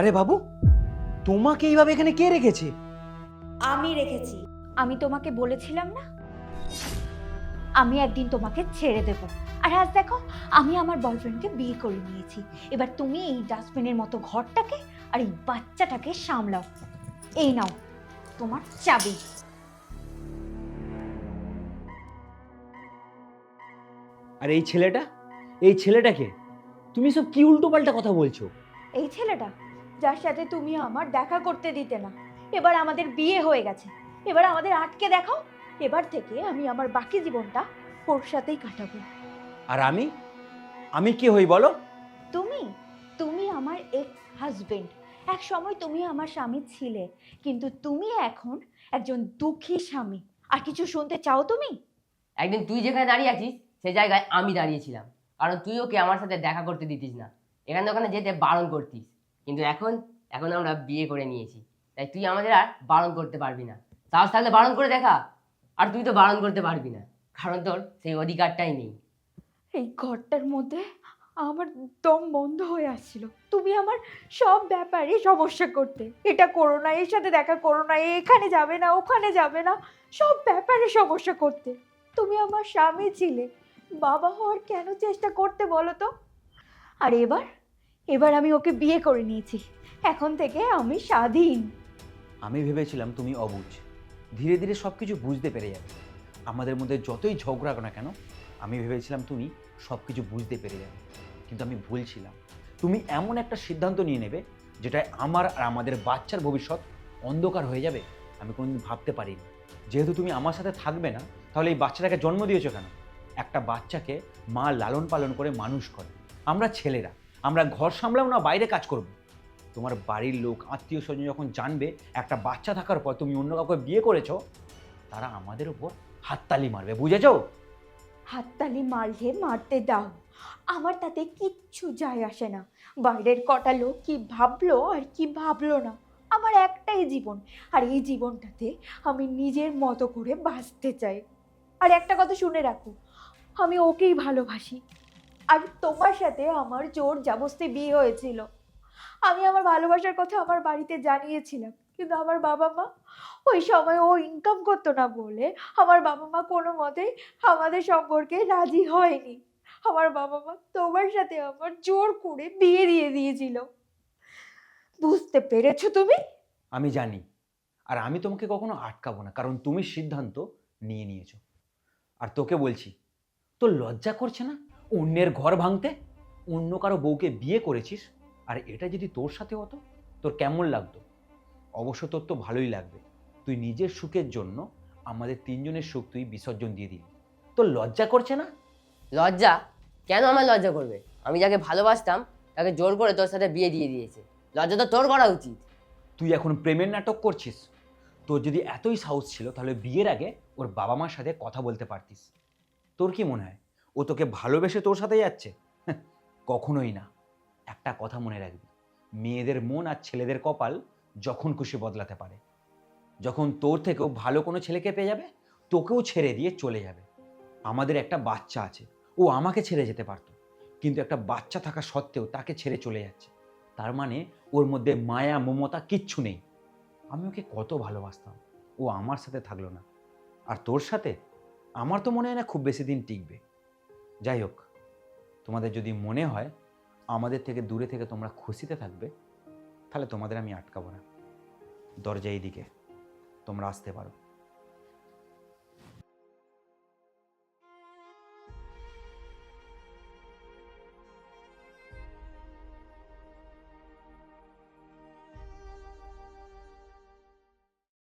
আরে বাবু তোমাকে এইভাবে এখানে কে রেখেছে? আমি রেখেছি। আমি তোমাকে বলেছিলাম না? আমি একদিন তোমাকে ছেড়ে দেব। আর আজ দেখো আমি আমার বয়ফ্রেন্ডকে বিয়ে করে নিয়েছি। এবার তুমি এই ডাস্টবিনের মতো ঘরটাকে আর এই বাচ্চাটাকে সামলাও। এই নাও তোমার চাবি। আর এই ছেলেটা? এই ছেলেটাকে তুমি সব কি উল্টো উল্টোপাল্টা কথা বলছো? এই ছেলেটা? যার সাথে তুমি আমার দেখা করতে দিতে না। এবার আমাদের বিয়ে হয়ে গেছে। এবার আমাদের আটকে দেখাও এবার থেকে আমি আমার বাকি জীবনটা ওর সাথেই কাটাবো। আর আমি? আমি কি হই বলো? তুমি? তুমি আমার এক্স হাজবেন্ড এক সময় তুমি আমার স্বামী ছিলে কিন্তু তুমি এখন একজন দুঃখী স্বামী। আর কিছু শুনতে চাও তুমি? একদিন তুই যেখানে দাঁড়িয়ে আছিস সে জায়গায় আমি দাঁড়িয়েছিলাম কারণ তুই ওকে আমার সাথে দেখা করতে দিতিস না। এখানে ওখানে যেতে বারণ করতিস। কিন্তু এখন এখন আমরা বিয়ে করে নিয়েছি। তাই তুই আমাদের আর বারণ করতে পারবি না। সাহস থাকলে বারণ করে দেখা। আর তুই তো বারণ করতে পারবি না। কারণ তোর সেই অধিকারটাই নেই। এই ঘরটার মধ্যে আমার দম বন্ধ হয়ে আসছিল। তুমি আমার সব ব্যাপারে সমস্যা করতে। এটা করো না, এর সাথে দেখা করো না, এখানে যাবে না, ওখানে যাবে না। সব ব্যাপারে সমস্যা করতে। তুমি আমার স্বামী ছিলে। বাবা হওয়ার কেন চেষ্টা করতে বলো তো? আর এবার? এবার আমি ওকে বিয়ে করে নিয়েছি। এখন থেকে আমি স্বাধীন। আমি ভেবেছিলাম তুমি অবুঝ। ধীরে ধীরে সব কিছু বুঝতে পেরে যাবে। আমাদের মধ্যে যতই ঝগড়া না কেন, আমি ভেবেছিলাম তুমি সব কিছু বুঝতে পেরে যাবে। কিন্তু আমি ভুল ছিলাম তুমি এমন একটা সিদ্ধান্ত নিয়ে নেবে, যেটায় আমার আর আমাদের বাচ্চার ভবিষ্যৎ অন্ধকার হয়ে যাবে, আমি কোনোদিন ভাবতে পারিনি। যেহেতু তুমি আমার সাথে থাকবে না, তাহলে এই বাচ্চাটাকে জন্ম দিয়েছ কেন? একটা বাচ্চাকে মা লালন পালন করে মানুষ করে। আমরা ছেলেরা। আমরা ঘর সামলাও না, বাইরে কাজ করব। তোমার বাড়ির লোক, আত্মীয় স্বজন যখন জানবে, একটা বাচ্চা থাকার পর তুমি অন্য কাউকে বিয়ে করেছ, তারা আমাদের উপর হাততালি মারবে, বুঝেছ? হাততালি মারলে মারতে দাও। আমার তাতে কিচ্ছু যায় আসে না। বাইরের কটা লোক কি ভাবলো আর কি ভাবলো না। আমার একটাই জীবন, আর এই জীবনটাতে আমি নিজের মতো করে বাঁচতে চাই। আর একটা কথা শুনে রাখো, আমি ওকেই ভালোবাসি। আর তোমার সাথে আমার জোর জাবস্তি বিয়ে হয়েছিল। আমি আমার ভালোবাসার কথা আমার বাড়িতে জানিয়েছিলাম, কিন্তু আমার বাবা মা ওই সময় ও ইনকাম করতো না বলে আমার বাবা মা কোনো মতেই আমাদের সম্পর্কে রাজি হয়নি। আমার বাবা মা তোমার সাথে আমার জোর করে বিয়ে দিয়ে দিয়েছিল। বুঝতে পেরেছ তুমি? আমি জানি, আর আমি তোমাকে কখনো আটকাবো না, কারণ তুমি সিদ্ধান্ত নিয়ে নিয়েছো। আর তোকে বলছি, তোর লজ্জা করছে না? অন্যের ঘর ভাঙতে? অন্য কারও বউকে বিয়ে করেছিস? আর এটা যদি তোর সাথে হতো তোর কেমন লাগতো? অবশ্য তোর তো ভালোই লাগবে। তুই নিজের সুখের জন্য আমাদের তিনজনের সুখ তুই বিসর্জন দিয়ে দিলি। তোর লজ্জা করছে না? লজ্জা? কেন আমার লজ্জা করবে? আমি যাকে ভালোবাসতাম তাকে জোর করে তোর সাথে বিয়ে দিয়ে দিয়েছে। লজ্জা তো তোর করা উচিত। তুই এখন প্রেমের নাটক করছিস। তোর যদি এতই সাহস ছিল তাহলে বিয়ের আগে ওর বাবা মার সাথে কথা বলতে পারতিস। তোর কি মনে হয়? ও তোকে ভালোবেসে তোর সাথে যাচ্ছে? হ্যাঁ, কখনোই না। একটা কথা মনে রাখবি মেয়েদের মন আর ছেলেদের কপাল যখন খুশি বদলাতে পারে। যখন তোর থেকেও ভালো কোনো ছেলেকে পেয়ে যাবে তোকেও ছেড়ে দিয়ে চলে যাবে। আমাদের একটা বাচ্চা আছে ও আমাকে ছেড়ে যেতে পারতো কিন্তু একটা বাচ্চা থাকা সত্ত্বেও তাকে ছেড়ে চলে যাচ্ছে। তার মানে ওর মধ্যে মায়া মমতা কিচ্ছু নেই। আমি ওকে কত ভালোবাসতাম ও আমার সাথে থাকল না। আর তোর সাথে? আমার তো মনে হয় না খুব বেশি দিন টিকবে। যাই হোক, তোমাদের যদি মনে হয় আমাদের থেকে দূরে থেকে তোমরা খুশিতে থাকবে, তাহলে তোমাদের আমি আটকাবো না। দরজা এইদিকে, তোমরা আসতে পারো।